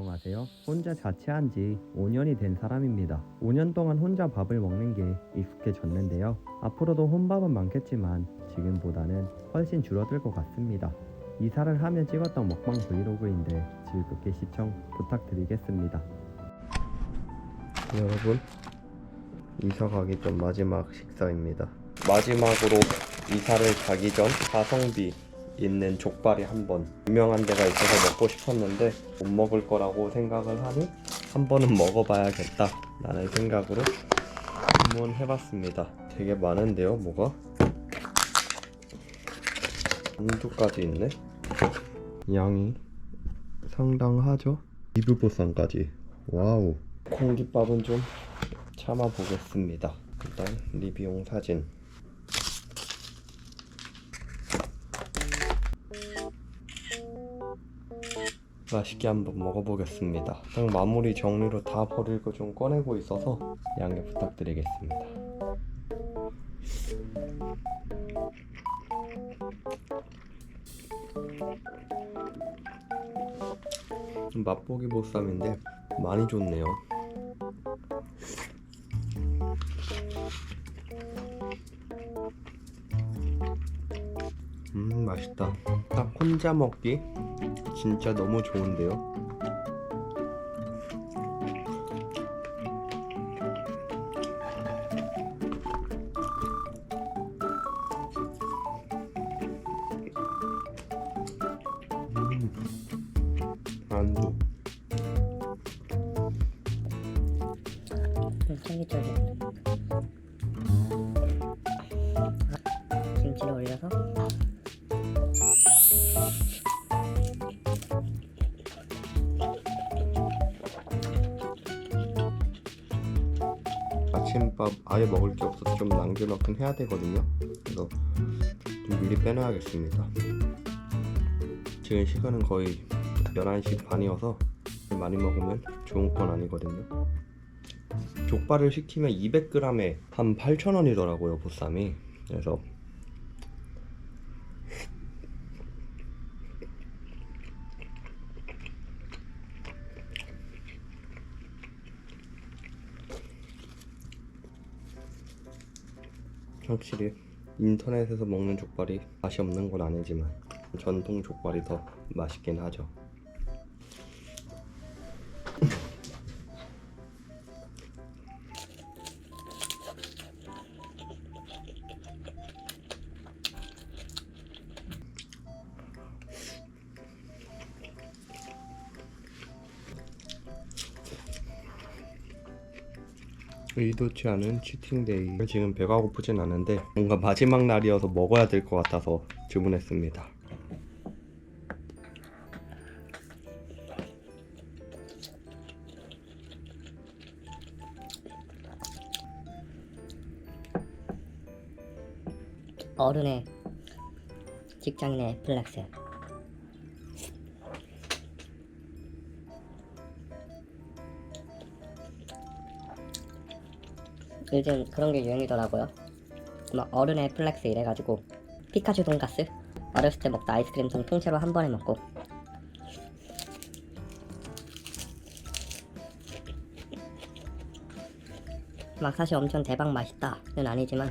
안녕하세요. 혼자 자취한 지 5년이 된 사람입니다. 5년 동안 혼자 밥을 먹는 게 익숙해졌는데요. 앞으로도 혼밥은 많겠지만 지금보다는 훨씬 줄어들 것 같습니다. 이사를 하며 찍었던 먹방 브이로그인데 즐겁게 시청 부탁드리겠습니다. 여러분, 이사 가기 전 마지막 식사입니다. 마지막으로 이사를 가기 전 가성비 있는 족발이 한 번 유명한 데가 있어서 먹고 싶었는데 못 먹을 거라고 생각을 하니 한 번은 먹어봐야겠다 라는 생각으로 한번 해봤습니다. 되게 많은데요, 뭐가? 만두까지 있네. 양이 상당하죠? 리브보쌈까지. 와우. 공깃밥은 좀 참아보겠습니다. 일단 리뷰용 사진. 맛있게 한번 먹어보겠습니다. 딱 마무리 정리로 다 버릴 거 좀 꺼내고 있어서 양해 부탁드리겠습니다. 맛보기 보쌈인데 많이 좋네요. 음 맛있다. 딱 혼자 먹기 진짜 너무 좋은데요. 아침밥 아예 먹을 게 없어서 좀 남겨놓긴 해야 되거든요. 그래서 좀 미리 빼놔야겠습니다. 지금 시간은 거의 11시 반이어서 많이 먹으면 좋은 건 아니거든요. 족발을 시키면 200g에 한 8,000원이더라고요, 보쌈이. 그래서 확실히 인터넷에서 먹는 족발이 맛이 없는 건 아니지만 전통 족발이 더 맛있긴 하죠. 의도치 않은 치팅데이. 지금 배가 고프진 않은데 뭔가 마지막 날이어서 먹어야 될 것 같아서 주문했습니다. 어른의 직장인의 플렉스 요즘 그런 게 유행이더라고요. 막 어른의 플렉스 이래가지고 피카츄 돈가스? 어렸을 때 먹다 아이스크림 통 통째로 한 번에 먹고. 막 사실 엄청 대박 맛있다는 아니지만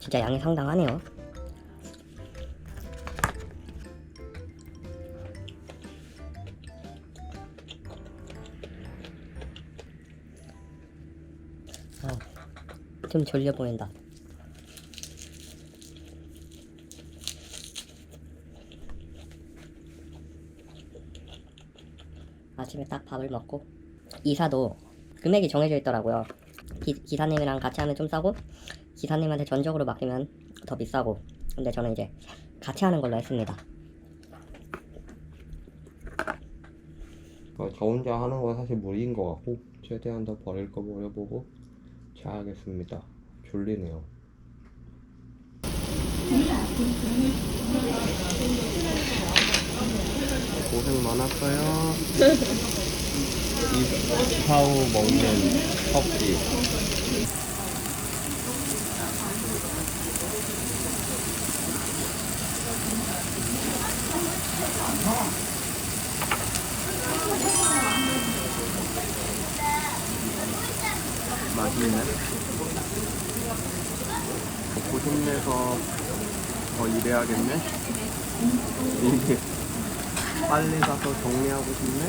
진짜 양이 상당하네요. 좀 졸려 보인다. 아침에 딱 밥을 먹고 이사도 금액이 정해져 있더라고요. 기, 기사님이랑 같이 하면 좀 싸고 기사님한테 전적으로 맡기면 더 비싸고 근데 저는 이제 같이 하는 걸로 했습니다 어, 저 혼자 하는 건 사실 무리인 것 같고 최대한 더 버릴 거 버려보고 자야겠습니다. 졸리네요. 고생 많았어요. 이파우 먹는 커피 싶네. 먹고 힘내서 더 일해야겠네. 이게 빨리 가서 정리하고 싶네.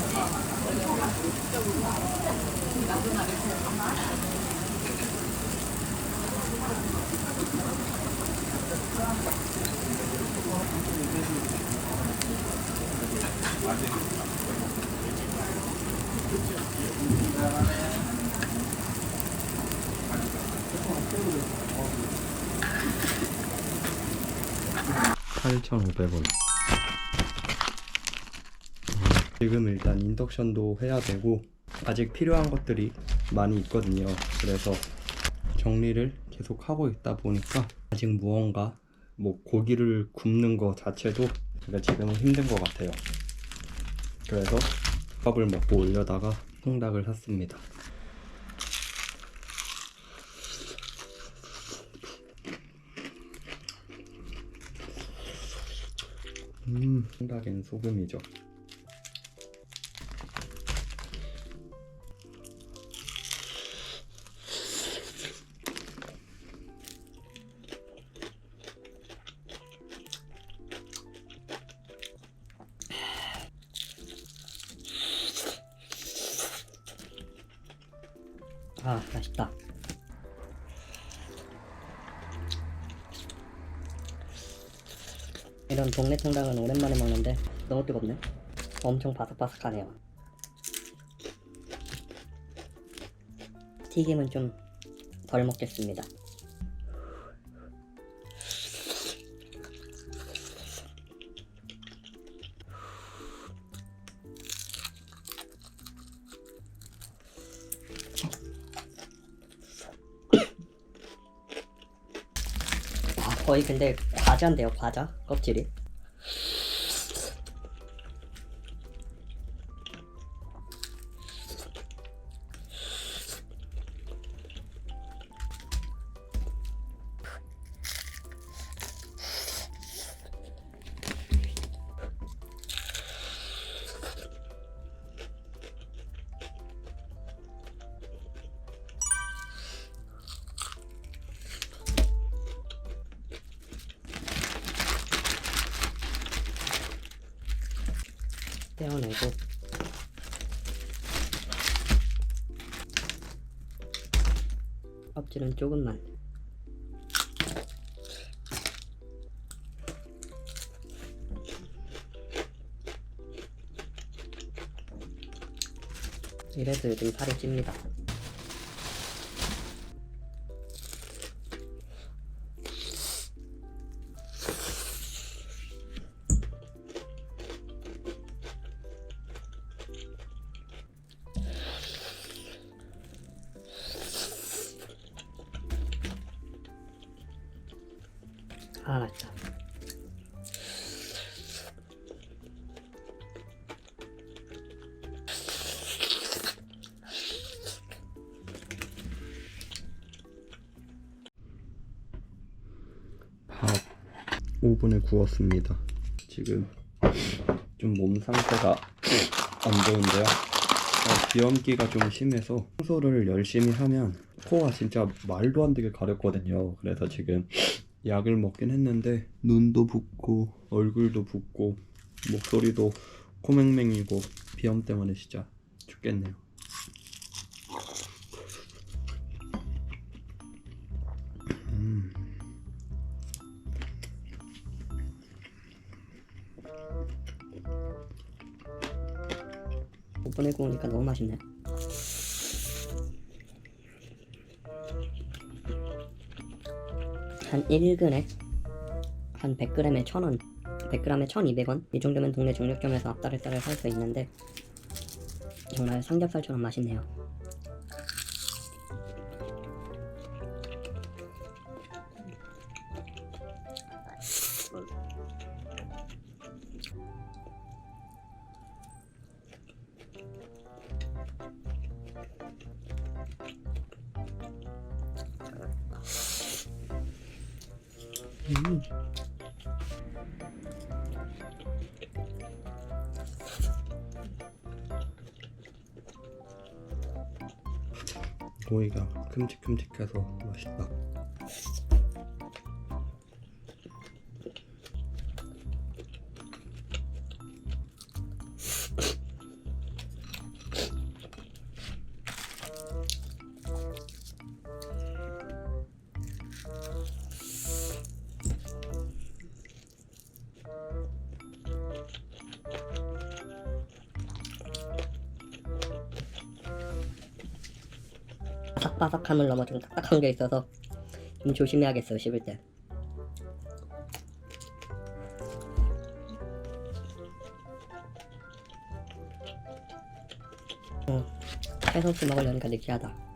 (8,500원) 음, 지금 일단 인덕션도 해야 되고 아직 필요한 것들이 많이 있거든요. 그래서 정리를 계속 하고 있다 보니까 아직 무언가 뭐 고기를 굽는 거 자체도 제가 지금은 힘든 것 같아요. 그래서 밥을 먹고 올려다가 통닭을 샀습니다. 음 통닭엔 소금이죠 이런 동네 통닭은 오랜만에 먹는데 너무 뜨겁네. 엄청 바삭바삭하네요. 튀김은 좀 덜 먹겠습니다 거의 근데 과자인데요, 과자? 껍질이? 떼어내고. 껍질은 조금만. 이래서 요즘 살이 찝니다 5분에 구웠습니다. 지금 좀 몸 상태가 안 좋은데요. 어, 비염기가 좀 심해서 청소를 열심히 하면 코가 진짜 말도 안 되게 가렵거든요. 그래서 지금 약을 먹긴 했는데 눈도 붓고 얼굴도 붓고 목소리도 코맹맹이고 비염 때문에 진짜 죽겠네요. 오븐에 구우니까 너무 맛있네. 한 1근에 한 100g에 1000원. 100g에 1200원? 이 정도면 동네 중력점에서 앞다리살을 살 수 있는데 정말 삼겹살처럼 맛있네요 고기가 큼직큼직해서 맛있다. 바삭바삭함을 넘어 좀 딱딱한 게 있어서 좀 조심해야겠어요 씹을 때. 어, 해소스 먹으려니까 느끼하다.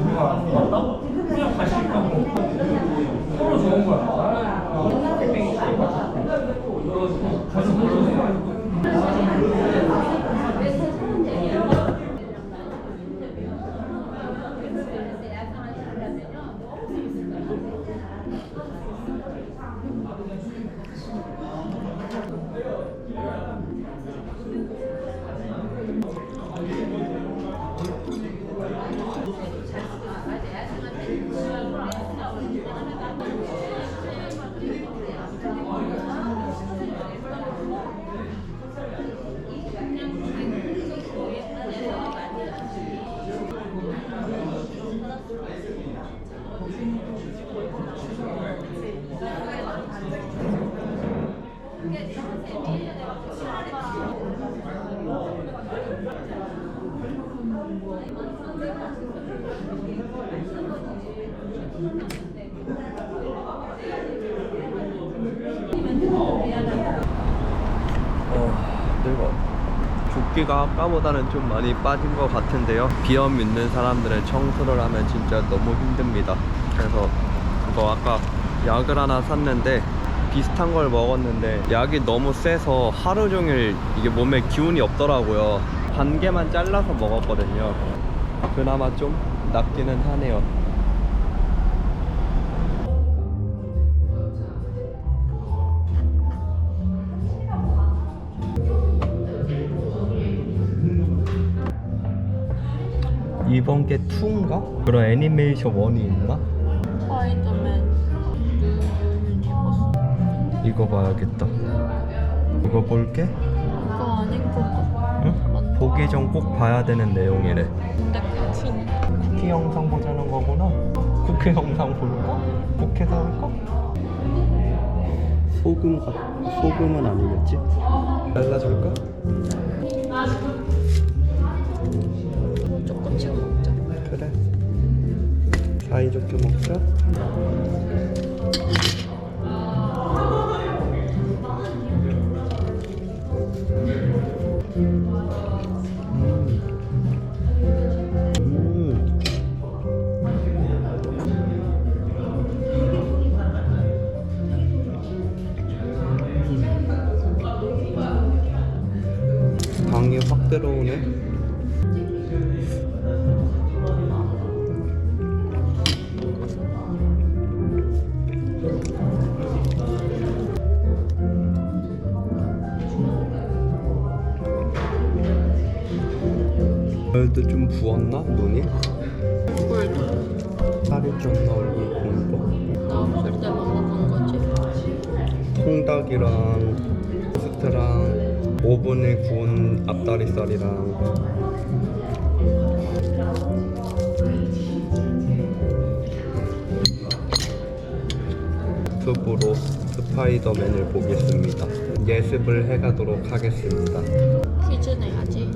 우리가 어, 늙어. 붓기가 아까보다는 좀 많이 빠진 것 같은데요. 비염 있는 사람들은 청소를 하면 진짜 너무 힘듭니다. 그래서 그거 아까 약을 하나 샀는데 비슷한 걸 먹었는데 약이 너무 세서 하루 종일 이게 몸에 기운이 없더라고요. 반 개만 잘라서 먹었거든요. 그나마 좀 낫기는 하네요. 이번 게 2인가? 그런 애니메이션 1이 있나? 스파이더맨. 이거 봐야겠다. 이거 볼게. 그거 아닌 것 같아. 응? 보기 전 꼭 봐야 되는 내용이래. 근데 쿠키는 쿠키 영상 보자는 거구나. 쿠키 영상 볼까? 국회에서 볼까? 소금 같 소금은 아니겠지? 잘라줄까? 사이좋게 먹자. 그래도 좀 부었나 눈이? 꿀도. 살이 좀 나올고 고나 없을 때만 먹은 거지. 통닭이랑 토스트랑 오븐에 구운 앞다리살이랑 유튜브로 스파이더맨을 보겠습니다. 예습을 해가도록 하겠습니다. 퀴즈 내야지.